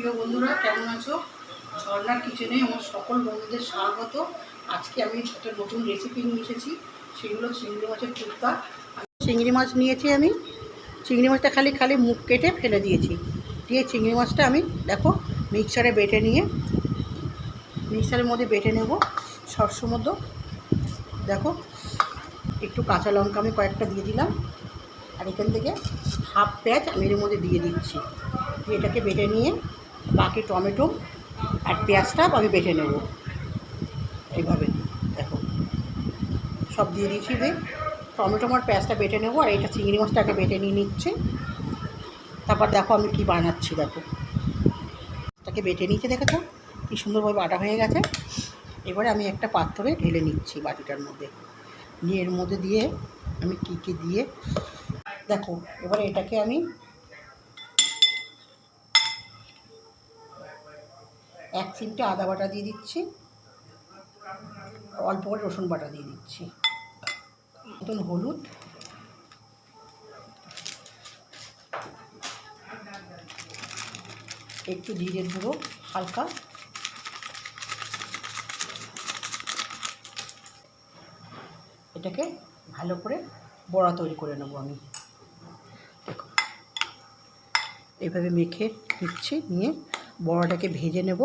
প্রিয় বন্ধুরা, কেমন আছো? ঝর্ণার কিচেনে আমার সকল বন্ধুদের স্বাগত। আজকে আমি একটা নতুন রেসিপি নিয়ে এসেছি, সেগুলো চিংড়ি মাছের টুকটা চিংড়ি মাছ নিয়েছি আমি। চিংড়ি মাছটা খালি খালি মুখ কেটে ফেলে দিয়েছি। দিয়ে চিংড়ি মাছটা আমি, দেখো, মিক্সারে বেটে নিয়ে, মিক্সারের মধ্যে বেটে নেব সরষের মধ্যে। দেখো, একটু কাঁচা লঙ্কা আমি কয়েকটা দিয়ে দিলাম। আর এখান থেকে হাফ পেঁয়াজ আমি এর মধ্যে দিয়ে দিচ্ছি। এটাকে বেটে নিয়ে বাকি টমেটো আর পেঁয়াজটা আমি বেটে নেব। এইভাবে, দেখো। সব দিয়ে দিয়েছি দিয়ে টমেটো আর পেঁয়াজটা বেটে নেব আর এটা চিংড়ি মাছটাকে বেটে নিয়ে নিচ্ছে। তারপর দেখো আমি কি বানাচ্ছি, দেখো। তাকে বেটে নিয়েছে, দেখেছ? কি সুন্দরভাবে বাটা হয়ে গেছে। এবারে আমি একটা পাত্রে ঢেলে নিচ্ছি বাটিটার মধ্যে। নিয়ে এর মধ্যে দিয়ে আমি কী কী দিয়ে, দেখো, এবারে এটাকে আমি এক চিমটে আদা বাটা দিয়ে দিচ্ছি। অল্প করে রসুন বাটা দিয়ে দিচ্ছি। মতন হলুদ। একটু জিরের গুঁড়ো, হালকা। এটাকে ভালো করে বড়া তৈরি করে নেব আমি। দেখো। এইভাবে মেখে নিচ্ছি, নিয়ে বড়াটাকে ভেজে নেব।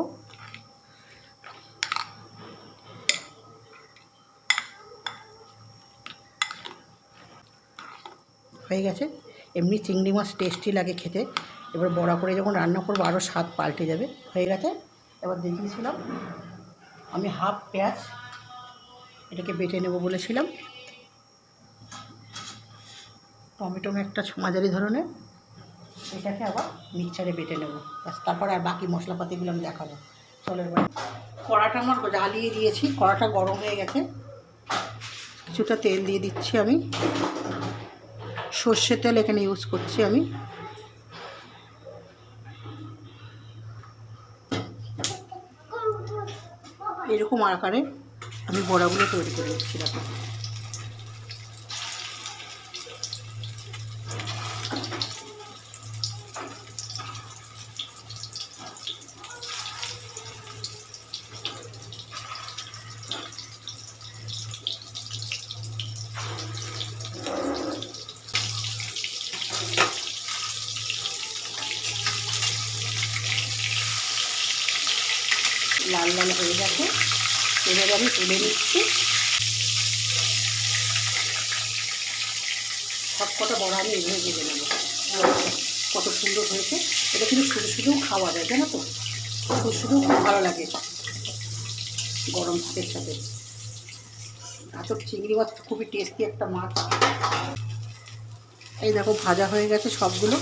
হয়ে গেছে। এমনি চিংড়ি মাছ টেস্টি লাগে খেতে। এবার বড়া করে যখন রান্না করব আরও স্বাদ পাল্টে যাবে। হয়ে গেছে? এবার দেখিয়েছিলাম, আমি হাফ পেঁয়াজ এটাকে বেটে নেব বলেছিলাম। টমেটো একটা মাঝারি ধরনের। এটাকে আবার মিক্সারে বেটে নেব। ব্যাস, তারপরে আর বাকি মশলাপাতিগুলো আমি দেখাবো। চলো এবার কড়াটা আমার জ্বালিয়ে দিয়েছি। কড়াটা গরম হয়ে গেছে। কিছুটা তেল দিয়ে দিচ্ছি আমি। সর্ষের তেল এখানে ইউজ করছি আমি। এরকম আকারে আমি বড়াগুলো তৈরি করে দিচ্ছি দেখো। লাল লাল হয়ে গেছে। এবারে আমি তুলে নিচ্ছি। সব কটা বড়া আমি এভাবে ভেজে নেব। কত সুন্দর হয়েছে। এটা কিন্তু শুধু শুধুও খাওয়া যায়, জানো তো? শুধু শুধু খুব ভালো লাগে গরম ভাতের সাথে। এত চিংড়ি মাছ খুবই টেস্টি একটা মাছ। এই দেখো ভাজা হয়ে গেছে সবগুলো।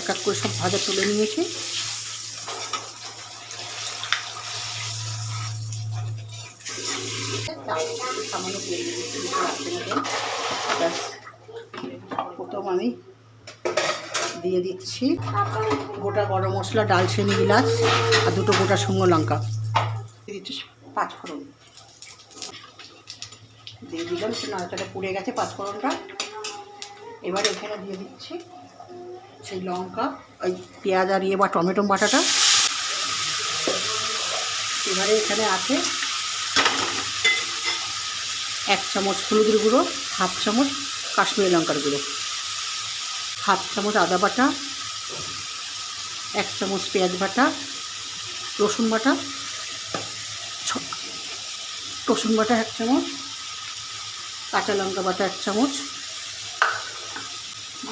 এক এক করে সব ভাজা তুলে নিয়েছি। সামান্য প্রথম আমি দিয়ে দিচ্ছি গোটা গরম মশলা, ডালচিনি গিলাস আর দুটো গোটা শুকনো লঙ্কা। দিচ্ছি পাঁচফোড়ন। দিয়ে দিলাম সে নাড়াচাড়া পুড়ে গেছে পাঁচফোড়নটা। এবার এখানে দিয়ে দিচ্ছি সেই লঙ্কা, ওই পেঁয়াজ আর ইয়ে বা টমেটো বাটাটা। এবারে এখানে আছে এক চামচ হলুদের গুঁড়ো, হাফ চামচ কাশ্মীরি লঙ্কার গুঁড়ো, হাফ চামচ আদা বাটা, এক চামচ পেঁয়াজ বাটা, রসুন বাটা রসুন বাটা এক চামচ, কাঁচা লঙ্কা বাটা এক চামচ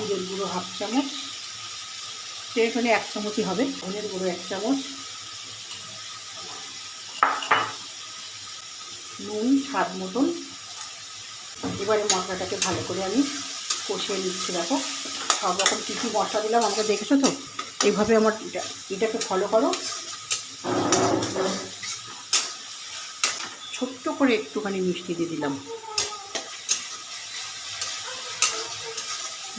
জিরের গুঁড়ো হাফ চামচ। তো এখানে এক চামচই হবে, ধনের গুঁড়ো এক চামচ। নুন স্বাদ মতন। এবারে মশলাটাকে ভালো করে আমি কষিয়ে নিচ্ছি, দেখো। সব রকম কী কী মশলা দিলাম, আমাকে দেখেছ তো? এইভাবে আমার এটা- এটাকে ফলো করো। ছোট্ট করে একটুখানি মিষ্টি দিয়ে দিলাম।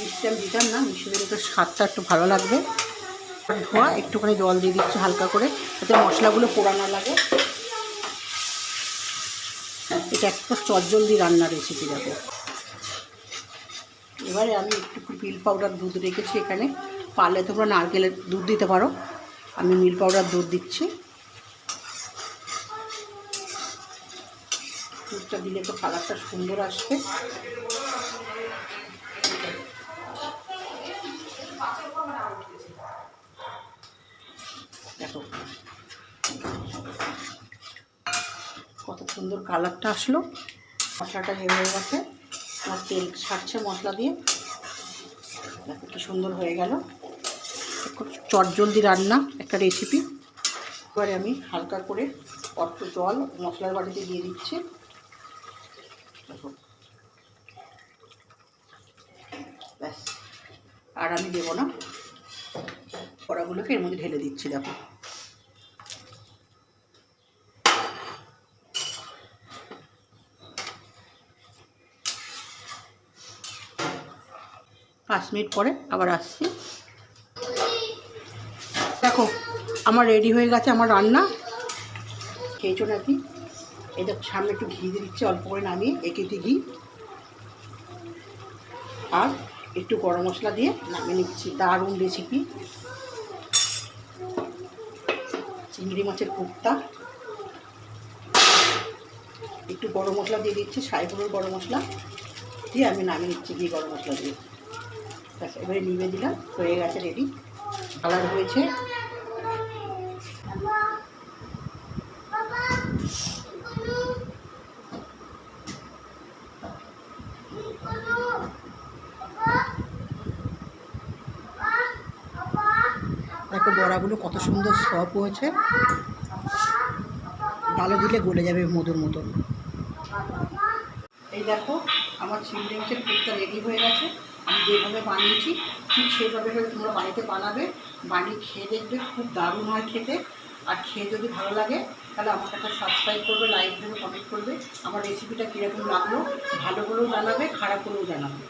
আমি দিতাম না দিলে তো স্বাদটা একটু ভালো লাগবে। ধোয়া, একটুখানি জল দিয়ে দিচ্ছি হালকা করে, যাতে মশলাগুলো পোড়া না লাগে। এটা একটা চটজলদি রান্নার রেসিপি দেখো। এবারে আমি একটু বিল পাউডার দুধ রেখেছি এখানে। পারলে তোমরা নারকেলের দুধ দিতে পারো। আমি মিল পাউডার দুধ দিচ্ছি। দুধটা দিলে তো কালারটা সুন্দর আসবে দেখো কত সুন্দর কালারটা আসলো। মশলাটা হেভে হয়ে গেছে। আমার তেল ছাড়ছে মশলা দিয়ে। দেখো কি সুন্দর হয়ে গেল। খুব চটজলদি রান্না একটা রেসিপি এবারে আমি হালকা করে অল্প জল মশলার বাটিতে দিয়ে দিচ্ছি। দেখো। ব্যাস। আর আমি দেবো না। কড়াগুলোকে এর মধ্যে ঢেলে দিচ্ছি, দেখো। পাঁচ মিনিট পরে আবার আসছি। দেখো, আমার রেডি হয়ে গেছে আমার রান্না। খেয়েছো নাকি এই দেখো, সামনে একটু ঘি দিচ্ছি, অল্প করে নামিয়ে একেটি ঘি। আর একটু গরম মশলা দিয়ে নামিয়ে নিচ্ছি, দারুণ রেসিপি চিংড়ি মাছের কুপ্তা। একটু গরম মশলা দিয়ে দিচ্ছি সাইপুরের গরম মশলা। দিয়ে আমি নামিয়ে নিচ্ছি ঘি গরম মশলা দিয়ে। ব্যাস এবারে নিভে দিলাম হয়ে গেছে রেডি কালার হয়েছে। দেখো বড়াগুলো কত সুন্দর সফ হয়েছে। ডালে দিলে গলে যাবে মধুর মতন। এই দেখো, আমার চিংড়ি মাছের রেডি হয়ে গেছে। যেভাবে বানিয়েছি, ঠিক সেভাবে করে তোমরা বাড়িতে বানাবে। বানিয়ে খেয়ে দেখবে, খুব দারুণ হয় খেতে। আর খেয়ে যদি ভালো লাগে, তাহলে আমাকে একটা সাবস্ক্রাইব করবে লাইক দেবে কমেন্ট করবে। আমার রেসিপিটা কীরকম লাগল, ভালো করেও জানাবে, খারাপ করেও জানাবে।